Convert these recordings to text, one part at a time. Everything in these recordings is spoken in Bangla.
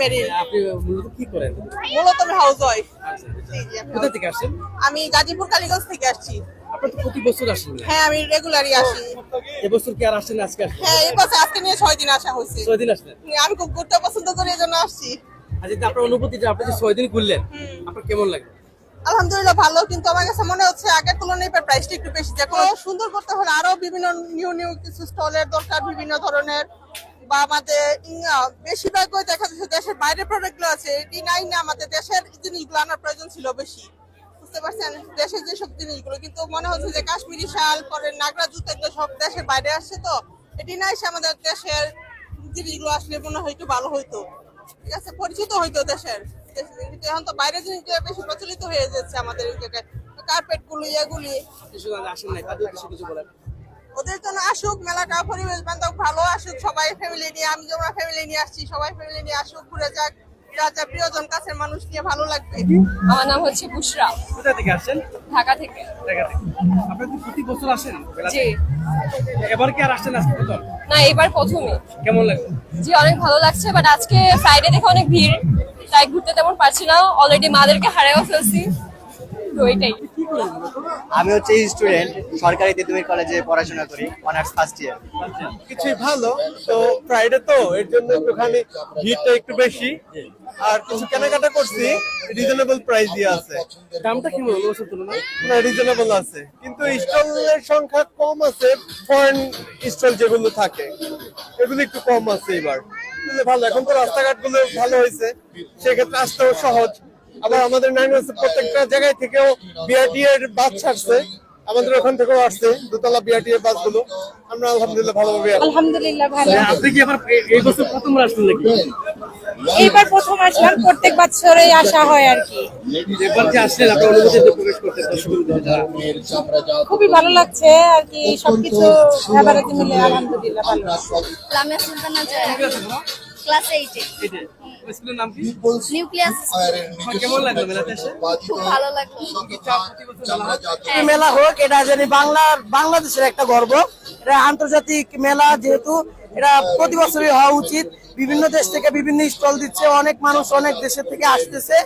মেরি আপনি মূলত কি করেন? মূলত আমি ওয়াইফ আচ্ছা, কোথা থেকে আসেন আমি গাজীপুর কালীগঞ্জ থেকে আসছি। আপনার তো প্রতি বছর আসেন হ্যাঁ আমি রেগুলারই আসি। এবছর কি আর আসছেন না, আজকে? হ্যাঁ আজকে নিয়ে ছয় দিন আসা হয়েছে। ছয় দিন আসলেন? আমি খুব ঘুরতে পছন্দ করি আসছি। আচ্ছা আপনার অনুভূতিটা আপনি যে ছয় দিন ঘুরলেন আপনার কেমন লাগে আলহামদুলিল্লাহ ভালো কিন্তু আমার কাছে মনে হচ্ছে আগের তুলনায় এবার প্রাইসটা একটু বেশি। দেখো সুন্দর করতে হলে আরও বিভিন্ন নিউ নিউ কিছু স্টলের দরকার বিভিন্ন ধরনের। বা আমাদের বেশিরভাগই দেখা যাচ্ছে দেশের বাইরের প্রোডাক্টগুলো আছে এটি নাই না আমাদের দেশের জিনিসগুলো আনার প্রয়োজন ছিল বেশি। বুঝতে পারছেন? দেশের যেসব জিনিসগুলো, কিন্তু মনে হচ্ছে যে কাশ্মীরি শাল পরে নাগরা এগুলো সব দেশের বাইরে আসছে তো। এটি নাই সে আমাদের দেশের জিনিসগুলো আসলে মনে হয় একটু ভালো হইতো। ঠিক আছে? পরিচিত হইতো দেশের। কিন্তু এখন তো বাইরের জিনিসগুলো বেশি প্রচলিত হয়ে যাচ্ছে আমাদের এই জায়গায়। কার্পেট গুলি, এগুলি কিছু আসেন নাই উদ্দেশ্যে কিছু বলেন। ওদের জন্য আসুক মেলাটা পরিবেশ বান্ধব ভালো আসুক সবাই ফ্যামিলি নিয়ে আমি যেমন ফ্যামিলি নিয়ে আসছি সবাই ফ্যামিলি নিয়ে আসুক ঘুরে যাক যা প্রিয়জন কাছের মানুষ নিয়ে ভালো লাগবে। আমার নাম হচ্ছে বুশরা কোথা থেকে আসছেন? ঢাকা থেকে। ঢাকা থেকে। আপনি কি প্রতি বছর আসেন জি। এবার কি আর আসছেন আজকে প্রথম? না এবার প্রথমে কেমন লাগে জি অনেক ভালো লাগছে বাট আজকে ফ্রাইডে দেখে অনেক ভিড় তাই ঘুরতে তেমন পারছি না। অলরেডি মাদেরকে হারিয়েও ফেলছি তো ওইটাই আমি হচ্ছে স্টুডেন্ট সরকারি তেতুমির কলেজে পড়াশোনা করি অনার্স ফার্স্ট ইয়ার কিছুই ভালো তো ফ্রাইডে তো এর জন্য একটুখানি ভিড়টা একটু বেশি। আর কিছু কেনাকাটা করছি রিজনেবল প্রাইস দিয়ে আছে। দামটা কি বলব বছর তুলনায়? না রিজনেবল আছে। কিন্তু স্টলের সংখ্যা কম আছে ফরেন স্টল যেগুলো থাকে এগুলো একটু কম আছে এবার। ভালো এখন তো রাস্তাঘাটগুলো ভালো হয়েছে সেক্ষেত্রে আসতেও সহজ। আবার আমাদের নারায়ণগঞ্জে প্রত্যেকটা জায়গায় থেকেও বিআরটি এর বাস ছাড়ছে। আমাদের ওখান থেকেও আসছে দোতলা বিআরটি এর বাসগুলো। আমরা আলহামদুলিল্লাহ ভালোভাবে আলহামদুলিল্লাহ ভালো। আপনি কি আবার এই বছর প্রথম আসলেন নাকি? এইবার প্রথম আসলাম প্রত্যেক বছরেই আসা হয় আর কি। এবার আপনার অনুভূতিতে প্রবেশ করতে দর্শকবৃন্দ যারা খুবই ভালো লাগছে আর কি সবকিছু মিলে আলহামদুলিল্লাহ ভালো। ক্লাস এইটে এটা স্কুলের নাম কি? নিউক্লিয়াস কেমন লাগল মেলাতে এসে? খুব ভালো লাগল। মেলা হোক এটা জানি বাংলার বাংলাদেশের একটা গর্ব। এটা আন্তর্জাতিক মেলা যেহেতু এটা প্রতি বছরই হওয়া উচিত। বিভিন্ন দেশ থেকে বিভিন্ন স্টল দিচ্ছে অনেক মানুষ অনেক দেশের থেকে আসতেছে।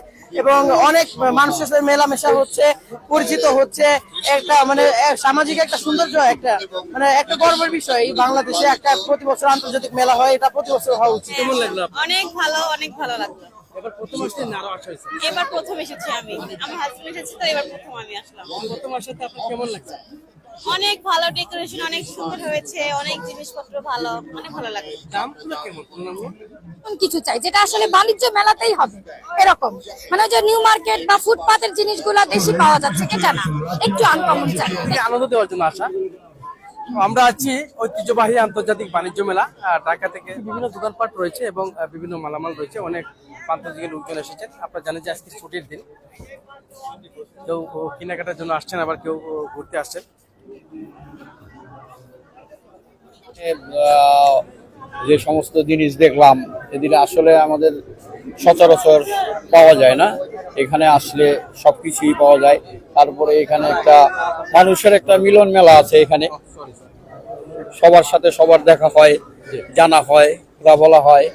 এবং অনেক মানুষের সাথে মেলামেশা হচ্ছে পরিচিত হচ্ছে। একটা মানে সামাজিক একটা সৌন্দর্য একটা মানে একটা গর্বের বিষয় এই বাংলাদেশে। একটা প্রতি বছর আন্তর্জাতিক মেলা হয় এটা প্রতি বছর হওয়া উচিত। কেমন লাগল অনেক ভালো অনেক ভালো লাগল। এবার প্রথম আসা হয়েছে। এবার প্রথম এসেছি আমি। আমার হাজবেন্ড এসেছে তো এবার প্রথম আমি আসলাম। প্রথম আসাতে আপনার কেমন লাগছে? অনেক ভালো ডেকোরেশন অনেক সুন্দর হয়েছে অনেক জিনিসপত্র ভালো অনেক ভালো লাগল দামগুলো কেমন? তুলনামূলক কিছু চাই যেটা আসলে বাণিজ্য মেলাতেই হবে এরকম। মানে যে নিউ মার্কেট বা ফুটপাতের জিনিসগুলো বেশি পাওয়া যাচ্ছে এটা না। একটু আনকমন চাই। আনন্দ দেওয়ার জন্য আসা। আমরা আছি ঐতিহ্যবাহী আন্তর্জাতিক বাণিজ্য মেলা ঢাকা থেকে বিভিন্ন দোকানপাট রয়েছে এবং বিভিন্ন মালামাল রয়েছে। অনেক প্রান্ত থেকে লোকজন এসেছেন। আপনারা জানেন যে আজকে ছুটির দিন। কেউ কেনাকাটার জন্য আসছেন আবার কেউ ঘুরতে আসছেন। যে সমস্ত জিনিস দেখলাম এদিন আসলে আমাদের সচরাচর পাওয়া যায় না। এখানে আসলে সব কিছুই পাওয়া যায়। তারপরে এখানে একটা মানুষের একটা মিলন মেলা আছে এখানে। সবার সাথে সবার দেখা হয়, জানা হয় কথা বলা হয়।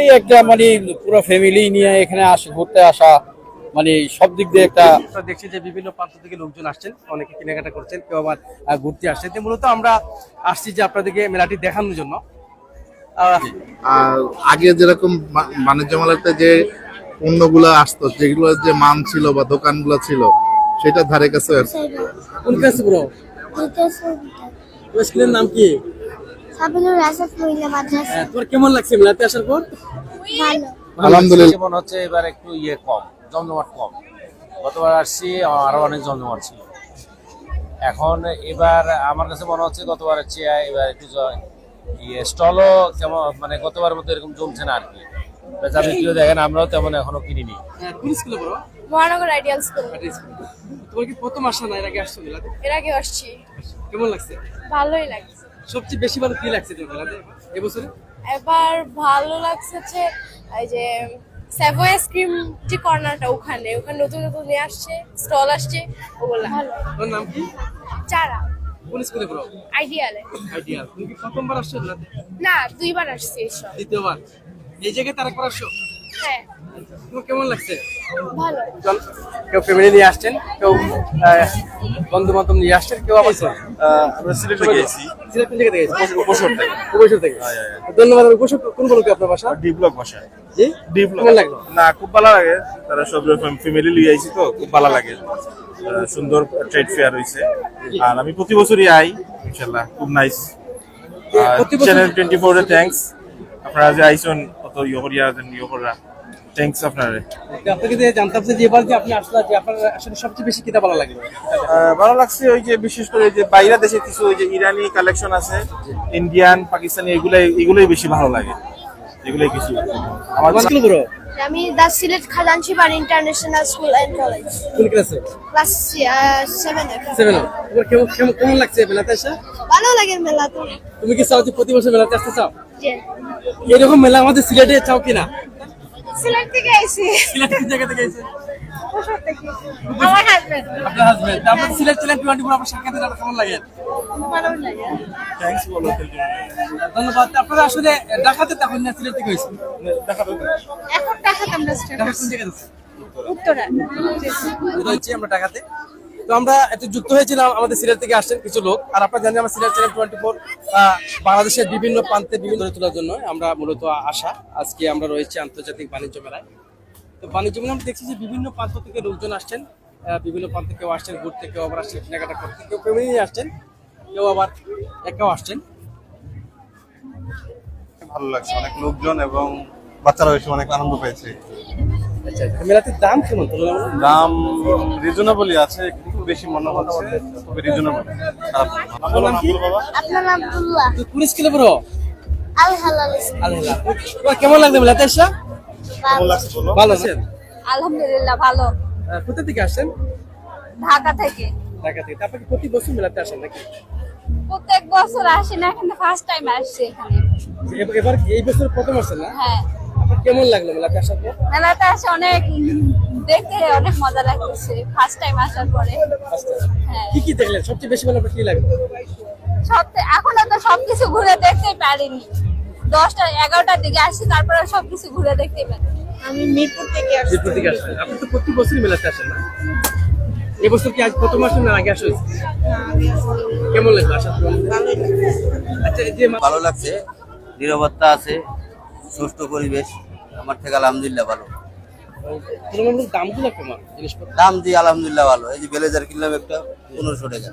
এই একটা মানে পুরো ফ্যামিলি নিয়ে এখানে আসে, ঘুরতে আসা মানে সব দিক দিয়ে একটা দেখছি যে বিভিন্ন প্রান্ত থেকে লোকজন আসছেন অনেকে কেনাকাটা করছেন কেউ আবার ঘুরতে আসছেন। মূলত আমরা আসছি যে আপনাদেরকে মেলাটি দেখানোর জন্য। আহ, আর আগে যেরকম বাণিজ্য মেলাতে যে পণ্যগুলো আসতো যেগুলো যে মান ছিল বা দোকানগুলো ছিল সেটা ধারে কাছে কোন স্কুলের নাম কি? সাবিনুর রাসাদ মহিলা মাদ্রাসা। আহ, কেমন লাগছে মেলাতে আসার পর? ভালো। আলহামদুলিল্লাহ। মনে হচ্ছে এবার একটু ইয়ে কম। জমজমাট কম। গতবার আসছি আরও অনেক জমজমাট ছিল। এখন এবার আমার কাছে মনে হচ্ছে গতবারের চেয়ে এবার একটু ইয়ে স্টলও কেমন মানে গতবার মতো এরকম জমছে না আর কি। বিক্রিও দেখেন আমরাও তেমন এখনও কিনিনি। আহ, কোন স্কুলে পড়ো? মহানগর আইডিয়াল স্কুল তোমার কি প্রথম আসা না এর আগে আসছো মেলাতে? এর আগে আসছি। কেমন লাগছে? ভালোই লাগছে। সবচেয়ে বেশি ভালো কি লাগছে তোমার মেলাতে এবছরে? এবার ভালো লাগছে যে এই যে সেভো আইসক্রিম যে কর্নারটা ওখানে ওখানে নতুন নতুন নিয়ে আসছে স্টল আসছে ওগুলা ওর নাম কি? চারা। কোন স্কুলে পড়ো? আইডিয়ালে আইডিয়াল তুমি কি প্রথমবার আসছো না দুইবার আসছি এইসব দ্বিতীয়বার। এই জায়গায় তারা করার হ্যাঁ। কেমন লাগছে? ভালো। কেউ ফ্যামিলি নিয়ে আসছেন কেউ বন্ধু বান্ধব নিয়ে আসছেন কেউ আবার আমরা সিলেট থেকে গেছি সিলেট কোন থেকে গেছেন? উপসর থেকে। উপসর থেকে। ধন্যবাদ উপসর কোন বলো আপনার বাসা? ডি ব্লক বাসায় জি? D block. লাগল? না খুব ভালো লাগে। তারা সব ফ্যামিলি আইছি তো খুব ভালো লাগে। আহ, সুন্দর ট্রেড ফেয়ার হইছে। আর আমি প্রতি বছরই আই ইনশাল্লাহ খুব নাইস চ্যানেল টোয়েন্টি ফোরে থ্যাঙ্কস আপনারা যে আইসন কত ইয়ে করিয়া ইয়ে করা থ্যাঙ্কস আপনারে। আপনাকে যে জানতাম যে এবার যে আপনি আসলে যে আপনার আসলে সবচেয়ে বেশি কিতা ভালো লাগল। ভালো লাগছে ওই যে বিশেষ করে যে বাইরে দেশে কিছু ওই যে ইরানি কালেকশন আছে ইন্ডিয়ান পাকিস্তানি এগুলাই এগুলোই বেশি ভালো লাগে। এগুলোই কিছু আমার কি আমি the Sylhet Khajanchibari international school and college কোন ক্লাসে ক্লাস সেভেন সেভেন তোমার কেমন কেমন লাগছে মেলাতে এসে? ভালো লাগে মেলা তো। তুমি কি চাও যে প্রতি বছর মেলাতে আসতে চাও? এরকম মেলা আমাদের সিলেটে চাও কিনা? সিলেট থেকে আইছি। সিলেট কোন জায়গা থেকে এসে আমার হাজবেন্ড আপনার হাজবেন্ড আপনার সিলেট চ্যানেল টোয়েন্টি আপনার সাক্ষাৎ দিলে কেমন লাগে? ভালো লাগে। থ্যাঙ্কস বলো ধন্যবাদ। আপনারা আসলে ঢাকাতে তখন না সিলেট থেকে হয়েছে এখন টাকা আমরা ঢাকা কোন জায়গায় আছে উত্তরা। আমরা ঢাকাতে। তো আমরা এত যুক্ত হয়েছিলাম আমাদের সিরিয়াল থেকে আসছেন কিছু লোক। আর আপনারা জানেন আমার সিরিয়াল চ্যানেল টোয়েন্টি ফোর বাংলাদেশের বিভিন্ন প্রান্তে বিভিন্ন গড়ে তোলার জন্য আমরা মূলত আসা। আজকে আমরা রয়েছি আন্তর্জাতিক বাণিজ্য মেলায়। তো বাণিজ্য মেলা আমরা দেখছি যে বিভিন্ন প্রান্ত থেকে লোকজন আসছেন বিভিন্ন প্রান্তে কেউ আসছেন ঘুরতে কেউ আবার আসছেন, কেনাকাটা করতে কেউ ফ্যামিলি নিয়ে আসছেন, কেউ আবার একাও আসছেন। ভালো লাগছে, অনেক লোকজন এবং বাচ্চারা এসে অনেক আনন্দ পেয়েছে। আচ্ছা। মেলাতে দাম কেমন? দাম রিজনেবলই আছে একটু বেশি মনে হচ্ছে তবে রিজনেবল আপনার নাম কি? আপনার নাম আব্দুল্লাহ তুই পুলিশ কিলো বড় আল হালাল আলহামদুলিল্লাহ তোমার কেমন লাগল মেলাতে এসে? কেমন লাগছে বলো? ভালো আছেন? আলহামদুলিল্লাহ ভালো। কোথা থেকে আসছেন? ঢাকা থেকে। ঢাকা থেকে। তারপরে প্রতি বছর মেলাতে আসেন নাকি? প্রত্যেক বছর আসি না কিন্তু ফার্স্ট টাইম আসছি এখানে। এবার এই বছর প্রথম আসছেন না? হ্যাঁ। কেমন লাগল মেলাতে আসার পর? মেলাতে আসে অনেক দেখতে অনেক মজা লাগতেছে ফার্স্ট টাইম আসার পরে। হ্যাঁ। কি কি দেখলেন? সবচেয়ে বেশি ভালো কি লাগল? সব এখনও তো সবকিছু ঘুরে দেখতে পারিনি। দশটা এগারোটার দিকে আসছি তারপরে সবকিছু ঘুরে দেখতে পারি। আমি মিরপুর থেকে আসছি। মিরপুর থেকে আসছেন। আপনি তো প্রতি বছরই মেলাতে আসেন না? এবছর কি আজ প্রথম আসেন না আগে আসেন কেমন লাগল আসার পর? আচ্ছা এই ভালো লাগছে। নিরাপত্তা আছে। সুষ্ঠু পরিবেশ আমার থেকে আলহামদুলিল্লাহ ভালো। তুলনামূলক দামগুলো কেমন জিনিসপত্র? দাম দিয়ে আলহামদুলিল্লাহ ভালো। এই যে ব্লেজার কিনলাম একটা পনেরোশো টাকা।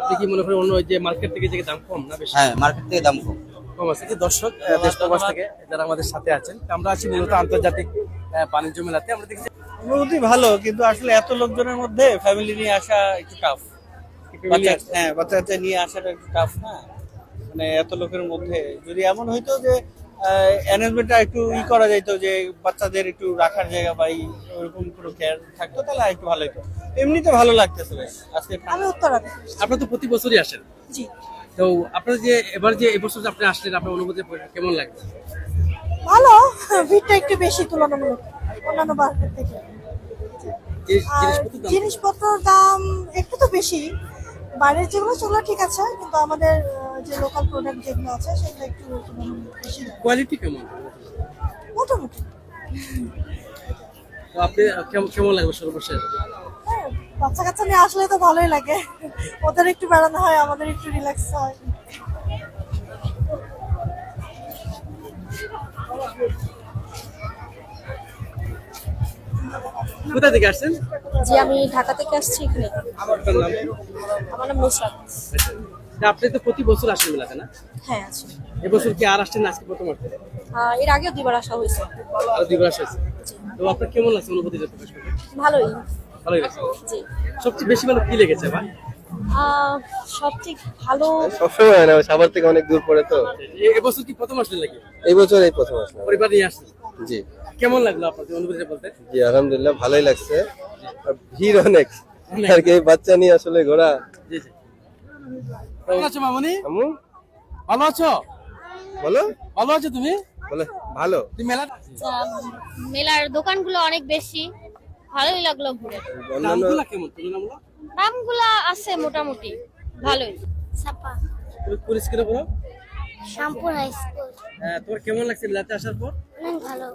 আপনি কি মনে করেন অন্য ওই যে মার্কেট থেকে যে দাম কম না বেশি? হ্যাঁ মার্কেট থেকে দাম কম। কম আছে। যে দর্শক আহ, দেশ প্রবাস থেকে যারা আমাদের সাথে আছেন আমরা আছি মূলত আন্তর্জাতিক আহ, বাণিজ্য মেলাতে। আমরা দেখছি অনুভূতি ভালো কিন্তু আসলে এত লোকজনের মধ্যে ফ্যামিলি নিয়ে আসা একটু টাফ হ্যাঁ বাচ্চা নিয়ে আসাটা একটু টাফ না। মানে এত লোকের মধ্যে। যদি এমন হইতো যে অ্যারেঞ্জমেন্টটা একটু ই করা যাইতো যে বাচ্চাদের একটু রাখার জায়গা বা ওরকম কোনো কেয়ার থাকতো তাহলে একটু ভালো হতো এমনিতে ভালো লাগতেছে আজকে আমি উত্তরা আপনারা তো প্রতি বছরই আসেন। জি। তো আপনার যে এবার যে এবছর যে আপনি আসলেন আপনার অনুভূতি কেমন লাগছে ভালো ভিড়টা একটু বেশি তুলনামূলক অন্যান্য মার্কেট থেকে। জিনিসপত্রের দাম একটু তো বেশি বাইরের যেগুলো সেগুলো ঠিক আছে কিন্তু আমাদের যে লোকাল প্রোডাক্ট যেগুলো আছে সেগুলো একটু বেশি দাম। কোয়ালিটি কেমন? মোটামুটি। তো আপনি কেমন কেমন লাগবে সর্বশেষ? হ্যাঁ বাচ্চা কাচ্চা নিয়ে আসলে তো ভালোই লাগে। ওদের একটু বেড়ানো হয় আমাদের একটু রিল্যাক্স হয়। কোথা থেকে আসছেন? জি আমি ঢাকা থেকে আসছি এখানে। আপনার নাম? আমার নাম নুসরাত। আচ্ছা। আপনি তো প্রতি বছর আসেন মেলাতে না? হ্যাঁ আছি এবছর কি আর আসছেন আজকে প্রথম আসছেন এর আগেও দুইবার আসা হয়েছে। আর দুইবার আসেন তো আপনার কেমন লাগছে অনুভূতিটা প্রকাশ করতে ভালোই। ভালোই লাগছে? জি। সবচেয়ে বেশি ভালো কি লেগেছে আমার আহ, সব ঠিক ভালো সবসময় হয় না সাভার থেকে অনেক দূর পড়ে তো। এবছর কি প্রথম আসলেন নাকি? এই বছর এই প্রথম আসলাম। পরিবার নিয়ে আসছেন? জি। কেমন লাগল আপনাদের অনুভূতিটা বলতে? জি আলহামদুলিল্লাহ ভালোই লাগছে। আর ভিড় অনেক। আর কি বাচ্চা নিয়ে আসলে ঘোরা। জি জি। কেমন আছো মামনি? আমু ভালো আছো? বলো। ভালো আছো তুমি? বলে ভালো। তুমি মেলা মেলার দোকানগুলো অনেক বেশি। ভালোই লাগল ঘুরে। দামগুলো কেমন? তুলনামূলক? দামগুলো আছে মোটামুটি। ভালোই। ছাপ্পা তুমি পুলিশ কিনে বলো। Shyampur high school. আহ, তোমার কেমন লাগছে মেলাতে আসার পর? অনেক ভালো।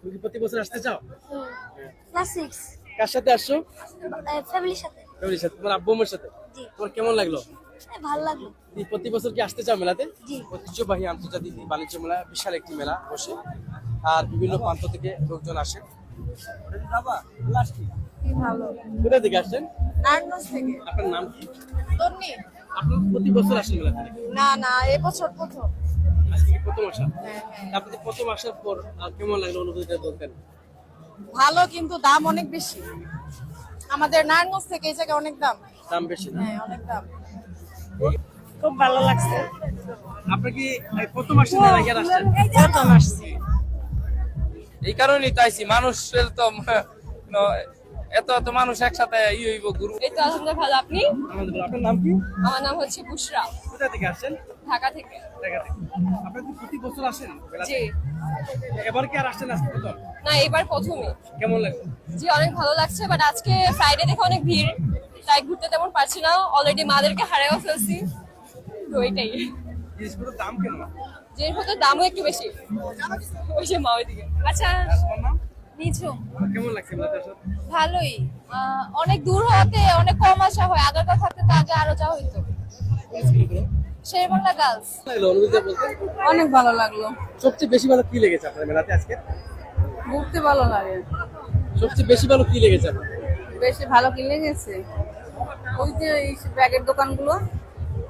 তুমি কি প্রতি বছর আসতে চাও? ক্লাস কার সাথে আসছো? ফ্যামিলির সাথে। ফ্যামিলির সাথে তোমার আব্বু আম্মুর সাথে? জি। তোমার কেমন লাগল? ভালো লাগল। এই প্রতি বছর কি আসতে চাও মেলাতে? জি। ঐতিহ্যবাহী আন্তর্জাতিক বাণিজ্য মেলা বিশাল একটি মেলা বসে। আর বিভিন্ন প্রান্ত থেকে লোকজন আসেন। কোথা থেকে আসছেন? থেকে। আপনার নাম কি? তন্নি আপনার প্রতি বছর আসেন মেলাতে না না এবছর প্রথম। আজকে প্রথম আসা। আপনি প্রথম আসার পর কেমন লাগল অনুভূতিটা বলতেন? ভালো কিন্তু দাম অনেক বেশি। আমাদের নারায়ণগঞ্জ থেকে এই জায়গায় অনেক দাম। দাম বেশি না? হ্যাঁ অনেক দাম। খুব ভালো লাগছে। আপনি কি এই প্রথম আসছেন না আগে আসছেন? প্রথম আসছি। এই কারণেই তো আইছি মানুষের তো এত এত মানুষ একসাথে ই হইব গুরু। এই তো আলহামদুলিল্লাহ ভালো। আপনি? আপনার নাম কি? আমার নাম হচ্ছে বুশরা কোথা থেকে আসছেন? ঢাকা থেকে। আপনি প্রতি বছর আসেন জি। এবার কি আর আসছেন আজকে প্রথম? না এবার প্রথমে কেমন লাগল? জি অনেক ভালো লাগছে বাট আজকে ফ্রাইডে দেখে অনেক ভিড় তাই ঘুরতে তেমন পারছি না। অলরেডি মাদেরকে হারিয়েও ফেলছি তো ওইটাই জিনিসগুলোর দাম কেমন? জিনিসপত্রের দামও একটু বেশি। ওই যে মা ওইদিকে। আচ্ছা তোমার নিঝুম কেমন লাগছে ভালোই। অনেক দূর হতে অনেক কম আসা হয় আগারগাঁও থাকতে তো আগে আরও যাওয়া হইতো। শের বাংলা গার্লস অনেক ভালো লাগল। সবচেয়ে বেশি ভালো কি লেগেছে আপনার মেলাতে আজকে? ঘুরতে ভালো লাগে। সবচেয়ে বেশি ভালো কি লেগেছে আপনার? বেশি ভালো কিনে গেছে ওই যে এই ব্যাগের দোকানগুলো।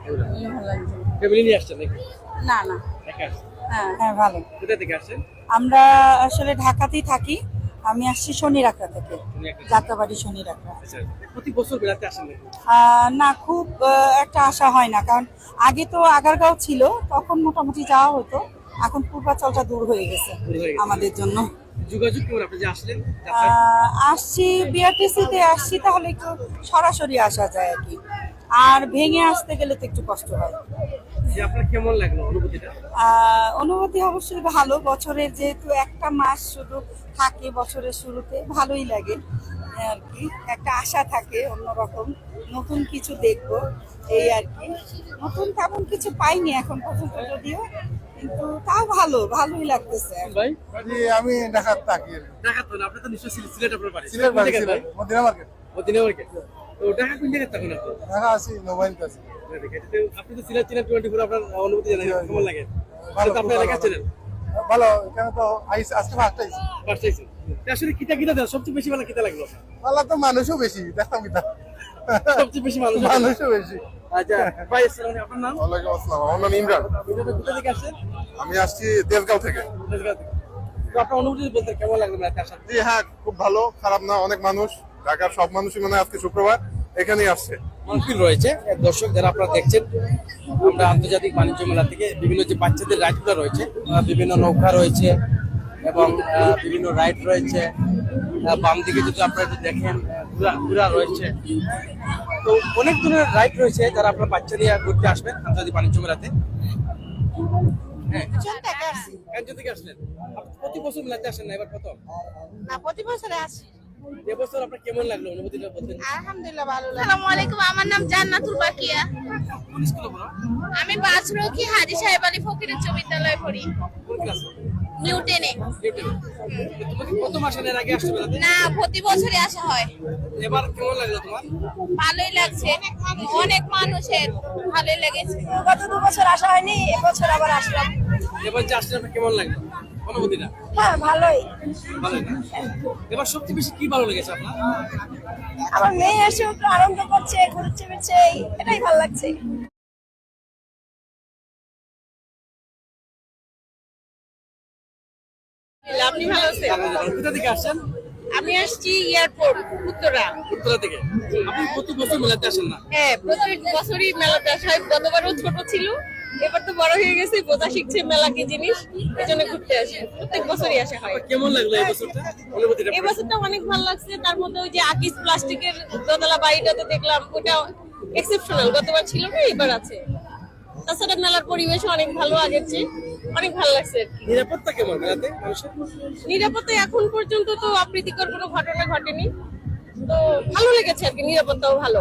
ভালো লাগছে। ফ্যামিলি নিয়ে আসছেন নাকি? না না। একা আসছেন? হ্যাঁ হ্যাঁ ভালো। কোথা থেকে আসছেন? আমরা আসলে ঢাকাতেই থাকি। আমি আসছি শনি রাখা থেকে যাত্রাবাড়ি শনি রাখা আচ্ছা প্রতি বছর মেলাতে আসেন না খুব একটা আশা হয় না কারণ আগে তো আগারগাঁও ছিল তখন মোটামুটি যাওয়া হতো এখন পূর্বাচলটা দূর হয়ে গেছে দূর হয়ে গেছে। আমাদের জন্য। যোগাযোগ কেমন? আপনি যে আসলেন আসছি বিআরটিসিতে আসছি তাহলে একটু সরাসরি আসা যায় আর কি। আর ভেঙে আসতে গেলে তো একটু কষ্ট হয়। আপনার কেমন লাগল অনুভূতিটা? অনুভূতি অবশ্যই ভালো বছরের যেহেতু একটা মাস শুধু থাকে বছরের শুরুতে ভালোই লাগে আর কি। একটা আশা থাকে অন্যরকম। নতুন কিছু দেখব এই আর কি। নতুন তেমন কিছু পাইনি এখন পর্যন্ত যদিও কিন্তু তাও ভালো ভালোই লাগতেছে। ভাই? আমি ঢাকার থাকি। ঢাকা তো আপনি তো নিশ্চয়ই সিলেট- আপনার বাড়ি। সিলেট বাড়ি, সিলেট, মদিনা মার্কেট। মদিনা মার্কেট। তো ঢাকা কোন জায়গায় থাকুন আপনি? ঢাকা আছি মোবাইল কাছে তো আপনি তো সিলেট ছিলেন টোয়েন্টি ফোর আপনার অনুভূতি জানেন কেমন লাগে? আপনার এলাকা ভালো। ভালো এখানে তো আইস আজকে ফার্স্ট আইছি ফার্স্ট আইসেন আসলে কিতা কিতা দেন? সবচেয়ে বেশি ভালো কিতা লাগল? ভালো তো মানুষও বেশি দেখতাম কিতা। সবচেয়ে বেশি মানুষ মানুষও বেশি। আচ্ছা ভাই আসসালামু আলাইকুম, আপনার নাম? ওয়ালাইকুম আসসালাম আমার নাম ইমরান। কোথা থেকে আসছেন? আমি আসছি দেশগাঁও থেকে। তেজগাঁও থেকে। আপনার অনুভূতি বলতে কেমন লাগল মেলাতে আসার? জি হ্যাঁ খুব ভালো খারাপ না অনেক মানুষ। ঢাকার সব মানুষই মানে আজকে শুক্রবার এখানেই আসছে। মাহফিল রয়েছে। দর্শক যারা আপনারা দেখছেন আমরা আন্তর্জাতিক বাণিজ্য মেলা থেকে বিভিন্ন যে বাচ্চাদের রাইডগুলো রয়েছে বিভিন্ন নৌকা রয়েছে এবং বিভিন্ন রাইড রয়েছে। বাম দিকে যদি আপনারা একটু দেখেন ঘোড়া রয়েছে। তো অনেক ধরনের রাইড রয়েছে যারা আপনার বাচ্চা নিয়ে ঘুরতে আসবেন আন্তর্জাতিক বাণিজ্য মেলাতে। হ্যাঁ। প্রতি বছর মেলাতে আসেন না এবার প্রথম? না প্রতি বছরে আসি। এবছর আপনার কেমন লাগল? অনুভূতিটা বলতেন। আলহামদুলিল্লাহ ভালো লাগে আসসালামু আলাইকুম আমার নাম জান্নাতুল বাকিয়া। কোন স্কুলে পড়ো? আমি বাজরকি হাজি সাহেব আলী ফকির উচ্চ বিদ্যালয়ে পড়ি। কোন ক্লাসে? নিউ টেনে। তোমাকে প্রথম এর আগে মেলাতে না প্রতি বছরই আসা হয়। এবার কেমন লাগল তোমার? ভালোই লাগছে। অনেক মানুষের ভালোই লেগেছে। গত দু বছর আসা হয়নি এবছর আবার আসলাম। এবার যে আসলে কেমন লাগল? অনুভূতিটা হ্যাঁ ভালোই। না? এবার সবচেয়ে বেশি কি ভালো লেগেছে আপনার? আমার মেয়ে এসে একটু আনন্দ করছে ঘুরছে ফিরছে এটাই ভালো লাগছে। আপনি ভালো আছেন? কোথা থেকে আসছেন? আমি আসছি এয়ারপোর্ট উত্তরা। উত্তরা থেকে? আপনি প্রতি বছর মেলাতে আসেন না? হ্যাঁ প্রতি বছরই মেলাতে আসা। হয় গতবারও ছোট ছিল এবার তো বড় হয়ে গেছে বোঝা শিখছে মেলা কি জিনিস এই জন্য ঘুরতে আসে। প্রত্যেক বছরই আসা হয়। কেমন লাগল এই বছরটা? এই বছরটা অনেক ভালো লাগছে তার মধ্যে ওই যে আকিস প্লাস্টিকের দোতলা বাড়িটাতে দেখলাম ওটা এক্সেপশনাল গতবার ছিল না এবার আছে। তাছাড়া মেলার পরিবেশ অনেক ভালো আগের চেয়ে অনেক ভালো লাগছে নিরাপত্তা কেমন মেলাতে? নিরাপত্তা এখন পর্যন্ত তো অপ্রীতিকর কোনো ঘটনা ঘটেনি। তো ভালো লেগেছে আর কি নিরাপত্তাও ভালো।